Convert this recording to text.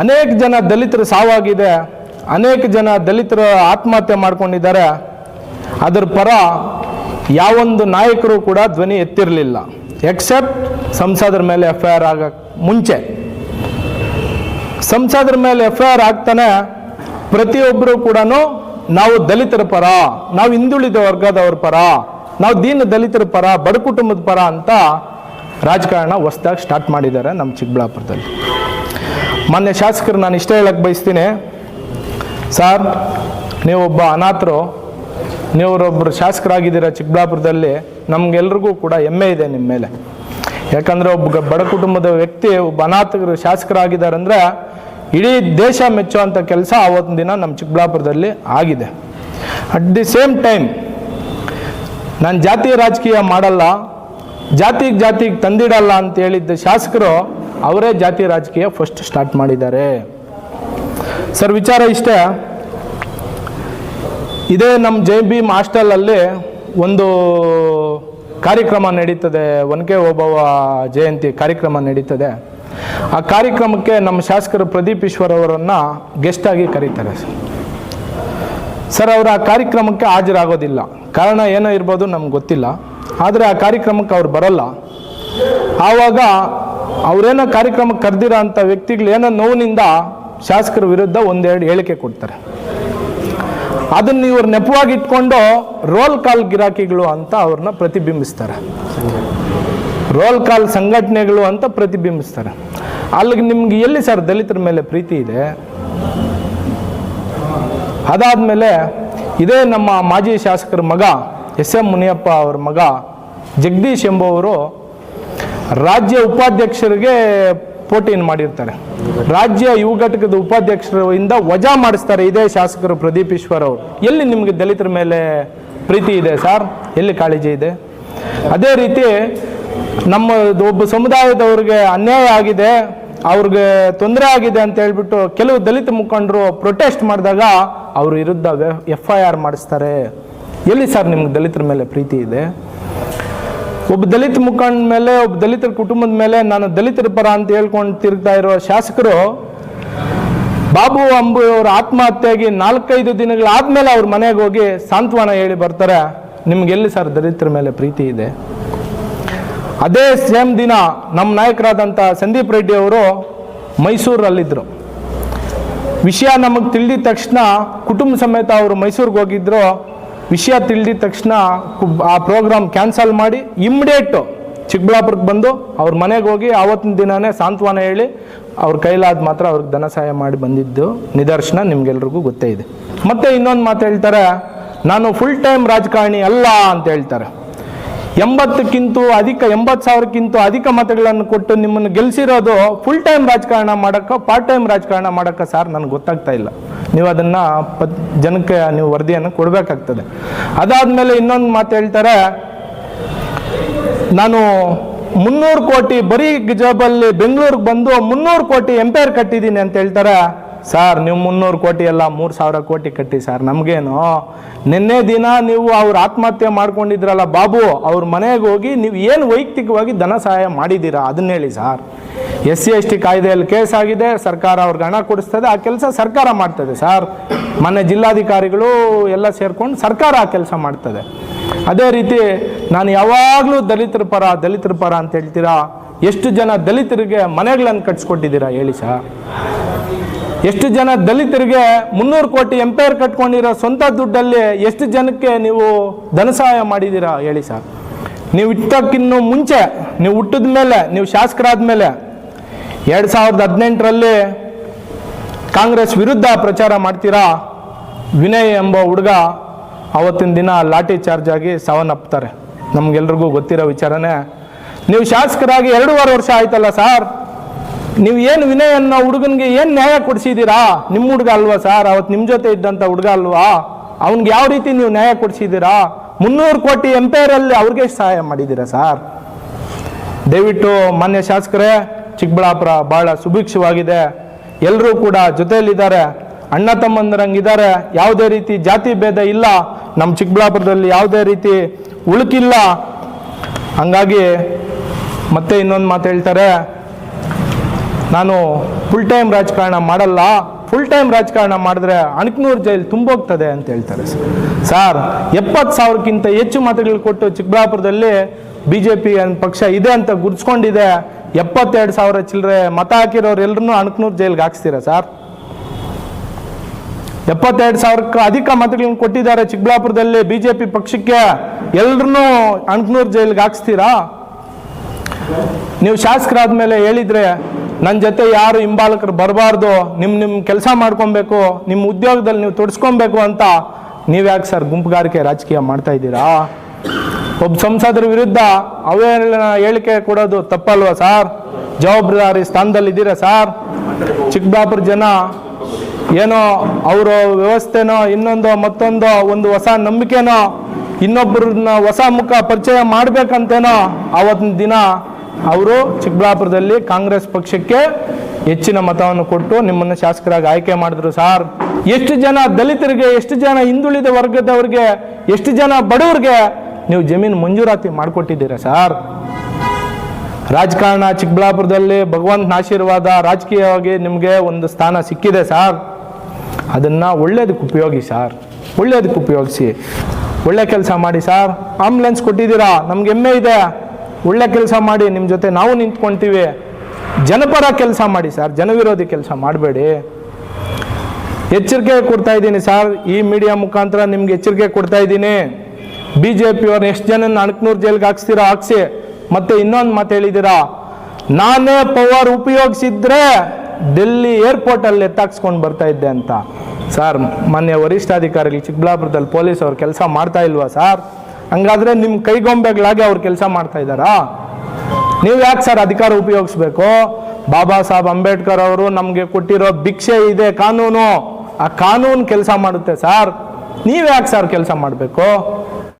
ಅನೇಕ ಜನ ದಲಿತರ ಸಾವಾಗಿದೆ, ಅನೇಕ ಜನ ದಲಿತರು ಆತ್ಮಹತ್ಯೆ ಮಾಡ್ಕೊಂಡಿದ್ದಾರೆ. ಅದರ ಪರ ಯಾವೊಂದು ನಾಯಕರು ಕೂಡ ಧ್ವನಿ ಎತ್ತಿರಲಿಲ್ಲ. ಎಕ್ಸೆಪ್ಟ್ ಸಂಸದರ ಮೇಲೆ ಎಫ್ ಐ ಆರ್ ಆಗಕ್ಕೆ ಮುಂಚೆ. ಸಂಸದರ ಮೇಲೆ ಎಫ್ ಐ ಆರ್ ಆಗ್ತಾನೆ ಪ್ರತಿಯೊಬ್ಬರು ಕೂಡ ನಾವು ದಲಿತರ ಪರ, ನಾವು ಹಿಂದುಳಿದ ವರ್ಗದವ್ರ ಪರ, ನಾವು ದೀನ ದಲಿತರ ಪರ, ಬಡ ಕುಟುಂಬದ ಪರ ಅಂತ ರಾಜಕಾರಣ ಹೊಸ್ದಾಗಿ ಸ್ಟಾರ್ಟ್ ಮಾಡಿದ್ದಾರೆ ನಮ್ಮ ಚಿಕ್ಕಬಳ್ಳಾಪುರದಲ್ಲಿ. ಮಾನ್ಯ ಶಾಸಕರು, ನಾನು ಇಷ್ಟ ಹೇಳಕ್ಕೆ ಬಯಸ್ತೀನಿ. ಸರ್, ನೀವೊಬ್ಬ ಅನಾಥರು ನೀವರೊಬ್ಬರು ಶಾಸಕರಾಗಿದ್ದೀರ ಚಿಕ್ಕಬಳ್ಳಾಪುರದಲ್ಲಿ, ನಮಗೆಲ್ರಿಗೂ ಕೂಡ ಹೆಮ್ಮೆ ಇದೆ ನಿಮ್ಮ ಮೇಲೆ. ಯಾಕಂದರೆ ಒಬ್ಬ ಬಡ ಕುಟುಂಬದ ವ್ಯಕ್ತಿ, ಒಬ್ಬ ಅನಾಥರು, ಶಾಸಕರಾಗಿದ್ದಾರೆ ಅಂದರೆ ಇಡೀ ದೇಶ ಮೆಚ್ಚುವಂಥ ಕೆಲಸ ಆವತ್ತಿನ ದಿನ ನಮ್ಮ ಚಿಕ್ಕಬಳ್ಳಾಪುರದಲ್ಲಿ ಆಗಿದೆ. ಅಟ್ ದಿ ಸೇಮ್ ಟೈಮ್ ನಾನು ಜಾತಿ ರಾಜಕೀಯ ಮಾಡಲ್ಲ, ಜಾತಿಗೆ ಜಾತಿಗೆ ತಂದಿಡಲ್ಲ ಅಂತ ಹೇಳಿದ್ದ ಶಾಸಕರು ಅವರೇ ಜಾತಿ ರಾಜಕೀಯ ಫಸ್ಟ್ ಸ್ಟಾರ್ಟ್ ಮಾಡಿದ್ದಾರೆ. ಸರ್ ವಿಚಾರ ಇಷ್ಟೇ. ಇದೇ ನಮ್ಮ ಜೈ ಬಿ ಹಾಸ್ಟೆಲಲ್ಲಿ ಒಂದು ಕಾರ್ಯಕ್ರಮ ನಡೀತದೆ. ಒನಕೆ ಓಬವ್ವ ಜಯಂತಿ ಕಾರ್ಯಕ್ರಮ ನಡೀತದೆ. ಆ ಕಾರ್ಯಕ್ರಮಕ್ಕೆ ನಮ್ಮ ಶಾಸಕರು ಪ್ರದೀಪ್ ಈಶ್ವರ್ ಅವರನ್ನು ಗೆಸ್ಟಾಗಿ ಕರೀತಾರೆ ಸರ್ ಸರ್ ಅವರು ಆ ಕಾರ್ಯಕ್ರಮಕ್ಕೆ ಹಾಜರಾಗೋದಿಲ್ಲ. ಕಾರಣ ಏನೋ ಇರ್ಬೋದು ನಮ್ಗೆ ಗೊತ್ತಿಲ್ಲ. ಆದರೆ ಆ ಕಾರ್ಯಕ್ರಮಕ್ಕೆ ಅವ್ರು ಬರಲ್ಲ. ಆವಾಗ ಅವರೇನೋ ಕಾರ್ಯಕ್ರಮಕ್ಕೆ ಕರೆದಿರೋ ಅಂಥ ವ್ಯಕ್ತಿಗಳು ಏನೋ ನೋವಿನಿಂದ ಶಾಸಕರ ವಿರುದ್ಧ ಒಂದೆರಡು ಹೇಳಿಕೆ ಕೊಡ್ತಾರೆ. ಅದನ್ನು ಇವ್ರು ನೆಪವಾಗಿ ಇಟ್ಕೊಂಡು ರೋಲ್ ಕಾಲ್ ಗಿರಾಕಿಗಳು ಅಂತ ಅವ್ರನ್ನ ಪ್ರತಿಬಿಂಬಿಸ್ತಾರೆ. ರೋಲ್ ಕಾಲ್ ಸಂಘಟನೆಗಳು ಅಂತ ಪ್ರತಿಬಿಂಬಿಸ್ತಾರೆ. ಅಲ್ಲಿಗೆ ನಿಮ್ಗೆ ಎಲ್ಲಿ ಸರ್ ದಲಿತರ ಮೇಲೆ ಪ್ರೀತಿ ಇದೆ? ಅದಾದ್ಮೇಲೆ ಇದೇ ನಮ್ಮ ಮಾಜಿ ಶಾಸಕರ ಮಗ ಎಸ್ ಎಂ ಮುನಿಯಪ್ಪ ಅವ್ರ ಮಗ ಜಗದೀಶ್ ಎಂಬುವರು ರಾಜ್ಯ ಉಪಾಧ್ಯಕ್ಷರಿಗೆ ಪೋಟಿಯನ್ನು ಮಾಡಿರ್ತಾರೆ. ರಾಜ್ಯ ಯುವ ಘಟಕದ ಉಪಾಧ್ಯಕ್ಷರಿಂದ ವಜಾ ಮಾಡಿಸ್ತಾರೆ ಇದೇ ಶಾಸಕರು ಪ್ರದೀಪ್ ಈಶ್ವರ್ ಅವರು. ಎಲ್ಲಿ ನಿಮಗೆ ದಲಿತರ ಮೇಲೆ ಪ್ರೀತಿ ಇದೆ ಸರ್? ಎಲ್ಲಿ ಕಾಳಜಿ ಇದೆ? ಅದೇ ರೀತಿ ನಮ್ಮ ಒಬ್ಬ ಸಮುದಾಯದವ್ರಿಗೆ ಅನ್ಯಾಯ ಆಗಿದೆ, ಅವ್ರಿಗೆ ತೊಂದರೆ ಆಗಿದೆ ಅಂತ ಹೇಳ್ಬಿಟ್ಟು ಕೆಲವು ದಲಿತ ಮುಖಂಡರು ಪ್ರೊಟೆಸ್ಟ್ ಮಾಡಿದಾಗ ಅವ್ರ ವಿರುದ್ಧ ಎಫ್ ಐ ಆರ್ ಮಾಡಿಸ್ತಾರೆ. ಎಲ್ಲಿ ಸರ್ ನಿಮ್ಗೆ ದಲಿತರ ಮೇಲೆ ಪ್ರೀತಿ ಇದೆ? ಒಬ್ಬ ದಲಿತ ಮುಖಂಡ ಮೇಲೆ, ಒಬ್ಬ ದಲಿತರ ಕುಟುಂಬದ ಮೇಲೆ ನಾನು ದಲಿತರ ಪರ ಅಂತ ಹೇಳ್ಕೊಂಡು ತಿರುಗ್ತಾ ಇರುವ ಶಾಸಕರು, ಬಾಬು ಅಂಬು ಅವರ ಆತ್ಮಹತ್ಯೆಯಾಗಿ ನಾಲ್ಕೈದು ದಿನಗಳಾದ್ಮೇಲೆ ಅವ್ರ ಮನೆಗೆ ಹೋಗಿ ಸಾಂತ್ವನ ಹೇಳಿ ಬರ್ತಾರೆ. ನಿಮ್ಗೆ ಎಲ್ಲಿ ಸರ್ ದಲಿತರ ಮೇಲೆ ಪ್ರೀತಿ ಇದೆ? ಅದೇ ಸೇಮ್ ದಿನ ನಮ್ಮ ನಾಯಕರಾದಂಥ ಸಂದೀಪ್ ರೆಡ್ಡಿ ಅವರು ಮೈಸೂರಲ್ಲಿದ್ದರು ವಿಷಯ ನಮಗೆ ತಿಳಿದಿದ ತಕ್ಷಣ ಕುಟುಂಬ ಸಮೇತ ಅವರು ಮೈಸೂರಿಗೆ ಹೋಗಿದ್ರು. ವಿಷಯ ತಿಳಿದಿದ ತಕ್ಷಣ ಆ ಪ್ರೋಗ್ರಾಮ್ ಕ್ಯಾನ್ಸಲ್ ಮಾಡಿ ಇಮ್ಮಿಡಿಯೇಟು ಚಿಕ್ಕಬಳ್ಳಾಪುರಕ್ಕೆ ಬಂದು ಅವ್ರ ಮನೆಗೆ ಹೋಗಿ ಆವತ್ತಿನ ದಿನನೇ ಸಾಂತ್ವನ ಹೇಳಿ ಅವ್ರ ಕೈಲಾದ ಮಾತ್ರ ಅವ್ರಿಗೆ ಧನ ಸಹಾಯ ಮಾಡಿ ಬಂದಿದ್ದು. ನಿದರ್ಶನ ನಿಮ್ಗೆಲ್ರಿಗೂ ಗೊತ್ತೇ ಇದೆ. ಮತ್ತೆ ಇನ್ನೊಂದು ಮಾತು ಹೇಳ್ತಾರೆ, ನಾನು ಫುಲ್ ಟೈಮ್ ರಾಜಕಾರಣಿ ಅಲ್ಲ ಅಂತ ಹೇಳ್ತಾರೆ. ಎಂಬತ್ತಕ್ಕಿಂತ ಅಧಿಕ, ಎಂಬತ್ತು ಸಾವಿರಕ್ಕಿಂತ ಅಧಿಕ ಮತಗಳನ್ನು ಕೊಟ್ಟು ನಿಮ್ಮನ್ನು ಗೆಲ್ಸಿರೋದು ಫುಲ್ ಟೈಮ್ ರಾಜಕಾರಣ ಮಾಡೋಕ್ಕೆ ಪಾರ್ಟ್ ಟೈಮ್ ರಾಜಕಾರಣ ಮಾಡೋಕ್ಕೆ ಸರ್ ನನಗೆ ಗೊತ್ತಾಗ್ತಾ ಇಲ್ಲ. ನೀವು ಅದನ್ನು ಪ ಜನಕ್ಕೆ ನೀವು ವರದಿಯನ್ನು ಕೊಡಬೇಕಾಗ್ತದೆ. ಅದಾದಮೇಲೆ ಇನ್ನೊಂದು ಮಾತು ಹೇಳ್ತಾರೆ, ನಾನು ಮುನ್ನೂರು ಕೋಟಿ ಬರೀ ಜಾಬಲ್ಲಿ ಬೆಂಗಳೂರಿಗೆ ಬಂದು ಮುನ್ನೂರು ಕೋಟಿ ಎಂಪೈರ್ ಕಟ್ಟಿದ್ದೀನಿ ಅಂತ ಹೇಳ್ತಾರೆ. ಸರ್, ನೀವು ಮುನ್ನೂರು ಕೋಟಿ ಎಲ್ಲ ಮೂರು ಸಾವಿರ ಕೋಟಿ ಕಟ್ಟಿ ಸರ್, ನಮಗೇನು? ನಿನ್ನೆ ದಿನ ನೀವು ಅವ್ರು ಆತ್ಮಹತ್ಯೆ ಮಾಡ್ಕೊಂಡಿದ್ರಲ್ಲ ಬಾಬು, ಅವ್ರ ಮನೆಗೆ ಹೋಗಿ ನೀವು ಏನು ವೈಯಕ್ತಿಕವಾಗಿ ಧನ ಸಹಾಯ ಮಾಡಿದ್ದೀರಾ ಅದನ್ನ ಹೇಳಿ sir. S C S T ಕಾಯ್ದೆಯಲ್ಲಿ ಕೇಸ್ ಆಗಿದೆ, ಸರ್ಕಾರ ಅವ್ರಿಗೆ ಹಣ ಕೊಡಿಸ್ತದೆ, ಆ ಕೆಲಸ ಸರ್ಕಾರ ಮಾಡ್ತದೆ ಸರ್. ಮನೆ ಜಿಲ್ಲಾಧಿಕಾರಿಗಳು ಎಲ್ಲ ಸೇರ್ಕೊಂಡು ಸರ್ಕಾರ ಆ ಕೆಲಸ ಮಾಡ್ತದೆ. ಅದೇ ರೀತಿ ನಾನು ಯಾವಾಗಲೂ ದಲಿತರ ಪರ ದಲಿತರ ಪರ ಅಂತ ಹೇಳ್ತೀರಾ? ಎಷ್ಟು ಜನ ದಲಿತರಿಗೆ ಮನೆಗಳನ್ನು ಕಟ್ಸ್ಕೊಟ್ಟಿದ್ದೀರಾ ಹೇಳಿ ಸರ್. ಎಷ್ಟು ಜನ ದಲಿತರಿಗೆ ಮುನ್ನೂರು ಕೋಟಿ ಎಂಪೈರ್ ಕಟ್ಕೊಂಡಿರೋ ಸ್ವಂತ ದುಡ್ಡಲ್ಲಿ ಎಷ್ಟು ಜನಕ್ಕೆ ನೀವು ಧನ ಸಹಾಯ ಮಾಡಿದ್ದೀರಾ ಹೇಳಿ ಸರ್. ನೀವು ಇಟ್ಟಕ್ಕಿನ್ನು ಮುಂಚೆ, ನೀವು ಹುಟ್ಟಿದ ಮೇಲೆ, ನೀವು ಶಾಸಕರಾದ ಮೇಲೆ ಎರಡು ಸಾವಿರದ ಹದಿನೆಂಟರಲ್ಲಿ ಕಾಂಗ್ರೆಸ್ ವಿರುದ್ಧ ಪ್ರಚಾರ ಮಾಡ್ತೀರಾ? ವಿನಯ್ ಎಂಬ ಹುಡುಗ ಅವತ್ತಿನ ದಿನ ಲಾಠಿ ಚಾರ್ಜ್ ಆಗಿ ಸಾವನ್ನಪ್ತಾರೆ ನಮಗೆಲ್ರಿಗೂ ಗೊತ್ತಿರೋ ವಿಚಾರನೇ. ನೀವು ಶಾಸಕರಾಗಿ ಎರಡೂವರೆ ವರ್ಷ ಆಯ್ತಲ್ಲ ಸರ್. ನೀವು ಏನು ವಿನಯನ್ನ ಹುಡುಗನಿಗೆ ಏನು ನ್ಯಾಯ ಕೊಡಿಸಿದ್ದೀರಾ ನಿಮ್ಮ ಹುಡುಗ ಅಲ್ವಾ ಸರ್? ಅವತ್ತು ನಿಮ್ಮ ಜೊತೆ ಇದ್ದಂಥ ಹುಡುಗ ಅಲ್ವಾ? ಅವ್ನಿಗೆ ಯಾವ ರೀತಿ ನೀವು ನ್ಯಾಯ ಕೊಡಿಸಿದ್ದೀರಾ ಮುನ್ನೂರು ಕೋಟಿ ಎಂಪೈರಲ್ಲಿ ಅವ್ರಿಗೆ ಸಹಾಯ ಮಾಡಿದ್ದೀರಾ ಸರ್? ದಯವಿಟ್ಟು ಮಾನ್ಯ ಶಾಸಕರೇ, ಚಿಕ್ಕಬಳ್ಳಾಪುರ ಬಹಳ ಸುಭಿಕ್ಷವಾಗಿದೆ. ಎಲ್ಲರೂ ಕೂಡ ಜೊತೆಯಲ್ಲಿದ್ದಾರೆ. ಅಣ್ಣ ತಮ್ಮಂದ್ರಂಗಿದ್ದಾರೆ. ಯಾವುದೇ ರೀತಿ ಜಾತಿ ಭೇದ ಇಲ್ಲ. ನಮ್ಮ ಚಿಕ್ಕಬಳ್ಳಾಪುರದಲ್ಲಿ ಯಾವುದೇ ರೀತಿ ಉಳುಕಿಲ್ಲ. ಹಂಗಾಗಿ ಮತ್ತೆ ಇನ್ನೊಂದು ಮಾತು ಹೇಳ್ತಾರೆ. ನಾನು ಫುಲ್ ಟೈಮ್ ರಾಜಕಾರಣ ಮಾಡಲ್ಲ. ಫುಲ್ ಟೈಮ್ ರಾಜಕಾರಣ ಮಾಡಿದ್ರೆ ಅಣಕನೂರು ಜೈಲು ತುಂಬೋಗ್ತದೆ ಅಂತ ಹೇಳ್ತಾರೆ ಸರ್. ಸಾರ್ ಎಪ್ಪತ್ತು ಸಾವಿರಕ್ಕಿಂತ ಹೆಚ್ಚು ಮತಗಳು ಕೊಟ್ಟು ಚಿಕ್ಕಬಳ್ಳಾಪುರದಲ್ಲಿ ಬಿ ಜೆ ಪಿ ಪಕ್ಷ ಇದೆ ಅಂತ ಗುರ್ಸ್ಕೊಂಡಿದೆ. ಎಪ್ಪತ್ತೆರಡು ಸಾವಿರ ಚಿಲ್ಲರೆ ಮತ ಹಾಕಿರೋರು ಎಲ್ಲರೂ ಅಣಕನೂರು ಜೈಲ್ಗೆ ಹಾಕ್ಸ್ತೀರಾ ಸರ್ ಎಪ್ಪತ್ತೆರಡು ಸಾವಿರಕ್ಕೂ ಅಧಿಕ ಮತಗಳನ್ನು ಕೊಟ್ಟಿದ್ದಾರೆ ಚಿಕ್ಕಬಳ್ಳಾಪುರದಲ್ಲಿ ಬಿ ಜೆ ಪಿ ಪಕ್ಷಕ್ಕೆ. ಎಲ್ಲರನ್ನೂ ಅಣಕನೂರು ಜೈಲಿಗೆ ಹಾಕ್ಸ್ತೀರಾ? ನೀವು ಶಾಸಕರಾದ ಮೇಲೆ ಹೇಳಿದ್ರೆ ನನ್ನ ಜೊತೆ ಯಾರು ಹಿಂಬಾಲಕರು ಬರಬಾರ್ದು ನಿಮ್ಮ ನಿಮ್ಮ ಕೆಲಸ ಮಾಡ್ಕೊಬೇಕು ನಿಮ್ಮ ಉದ್ಯೋಗದಲ್ಲಿ ನೀವು ತೊಡಸ್ಕೊಬೇಕು ಅಂತ ನೀವು ಯಾಕೆ ಸರ್ ಗುಂಪುಗಾರಿಕೆ ರಾಜಕೀಯ ಮಾಡ್ತಾ ಇದ್ದೀರಾ? ಒಬ್ಬ ಸಂಸದರ ವಿರುದ್ಧ ಅವೇನ ಹೇಳಿಕೆ ಕೊಡೋದು ತಪ್ಪಲ್ವಾ ಸರ್? ಜವಾಬ್ದಾರಿ ಸ್ಥಾನದಲ್ಲಿ ಇದ್ದೀರಾ ಸರ್? ಚಿಕ್ಕಬಳ್ಳಾಪುರ ಜನ ಏನೋ ಅವರ ವ್ಯವಸ್ಥೆನೋ ಇನ್ನೊಂದು ಮತ್ತೊಂದು ಒಂದು ಹೊಸ ನಂಬಿಕೆನೋ ಇನ್ನೊಬ್ಬರನ್ನ ಹೊಸ ಮುಖ ಪರಿಚಯ ಮಾಡ್ಬೇಕಂತೇನೋ ಆವತ್ತಿನ ದಿನ ಅವರು ಚಿಕ್ಕಬಳ್ಳಾಪುರದಲ್ಲಿ ಕಾಂಗ್ರೆಸ್ ಪಕ್ಷಕ್ಕೆ ಹೆಚ್ಚಿನ ಮತವನ್ನು ಕೊಟ್ಟು ನಿಮ್ಮನ್ನು ಶಾಸಕರಾಗಿ ಆಯ್ಕೆ ಮಾಡಿದ್ರು ಸಾರ್. ಎಷ್ಟು ಜನ ದಲಿತರಿಗೆ, ಎಷ್ಟು ಜನ ಹಿಂದುಳಿದ ವರ್ಗದವ್ರಿಗೆ, ಎಷ್ಟು ಜನ ಬಡವ್ರಿಗೆ ನೀವು ಜಮೀನು ಮಂಜೂರಾತಿ ಮಾಡಿಕೊಟ್ಟಿದ್ದೀರಾ ಸಾರ್? ರಾಜಕಾರಣ ಚಿಕ್ಕಬಳ್ಳಾಪುರದಲ್ಲಿ ಭಗವಂತನ ಆಶೀರ್ವಾದ ರಾಜಕೀಯವಾಗಿ ನಿಮಗೆ ಒಂದು ಸ್ಥಾನ ಸಿಕ್ಕಿದೆ ಸಾರ್. ಅದನ್ನು ಒಳ್ಳೇದಕ್ಕೆ ಉಪಯೋಗಿ ಸಾರ್. ಒಳ್ಳೇದಕ್ಕೆ ಉಪಯೋಗಿಸಿ. ಒಳ್ಳೆ ಕೆಲಸ ಮಾಡಿ ಸಾರ್. ಆಂಬುಲೆನ್ಸ್ ಕೊಟ್ಟಿದ್ದೀರಾ? ನಮ್ಗೆ ಹೆಮ್ಮೆ ಇದೆ. ಒಳ್ಳೆ ಕೆಲಸ ಮಾಡಿ ನಿಮ್ಮ ಜೊತೆ ನಾವು ನಿಂತ್ಕೊಳ್ತೀವಿ ಜನಪರ ಕೆಲಸ ಮಾಡಿ ಸರ್, ಜನವಿರೋಧಿ ಕೆಲಸ ಮಾಡಬೇಡಿ. ಎಚ್ಚರಿಕೆ ಕೊಡ್ತಾ ಇದ್ದೀನಿ ಸರ್, ಈ ಮೀಡಿಯಾ ಮುಖಾಂತರ ನಿಮ್ಗೆ ಎಚ್ಚರಿಕೆ ಕೊಡ್ತಾ ಇದ್ದೀನಿ. ಬಿ ಜೆ ಪಿಯವ್ರು ಎಷ್ಟು ಜನನ ಅಣಕ್ನೂರು ಜೈಲ್ಗೆ ಹಾಕ್ಸ್ತೀರಾ, ಹಾಕ್ಸಿ. ಮತ್ತೆ ಇನ್ನೊಂದು ಮಾತು ಹೇಳಿದ್ದೀರಾ ನಾನೇ ಪವರ್ ಉಪಯೋಗಿಸಿದ್ರೆ ಡೆಲ್ಲಿ ಏರ್ಪೋರ್ಟಲ್ಲಿ ಎತ್ತಾಕ್ಸ್ಕೊಂಡು ಬರ್ತಾ ಇದ್ದೆ ಅಂತ. ಸರ್, ಮಾನ್ಯ ವರಿಷ್ಠಾಧಿಕಾರಿಗಳು ಚಿಕ್ಕಬಳ್ಳಾಪುರದಲ್ಲಿ ಪೊಲೀಸ್ ಅವ್ರು ಕೆಲಸ ಮಾಡ್ತಾ ಇಲ್ವಾ ಸರ್? ಹಂಗಾದ್ರೆ ನಿಮ್ಮ ಕೈಗೊಂಬೆಗಳಾಗಿ ಅವ್ರು ಕೆಲಸ ಮಾಡ್ತಾ ಇದ್ದಾರಾ? ನೀವು ಯಾಕೆ ಸರ್ ಅಧಿಕಾರ ಉಪಯೋಗಿಸ್ಬೇಕು? ಬಾಬಾ ಸಾಹೇಬ್ ಅಂಬೇಡ್ಕರ್ ಅವರು ನಮಗೆ ಕೊಟ್ಟಿರೋ ಭಿಕ್ಷೆ ಇದೆ, ಕಾನೂನು. ಆ ಕಾನೂನು ಕೆಲಸ ಮಾಡುತ್ತೆ ಸರ್. ನೀವು ಯಾಕೆ ಸರ್ ಕೆಲಸ ಮಾಡಬೇಕು?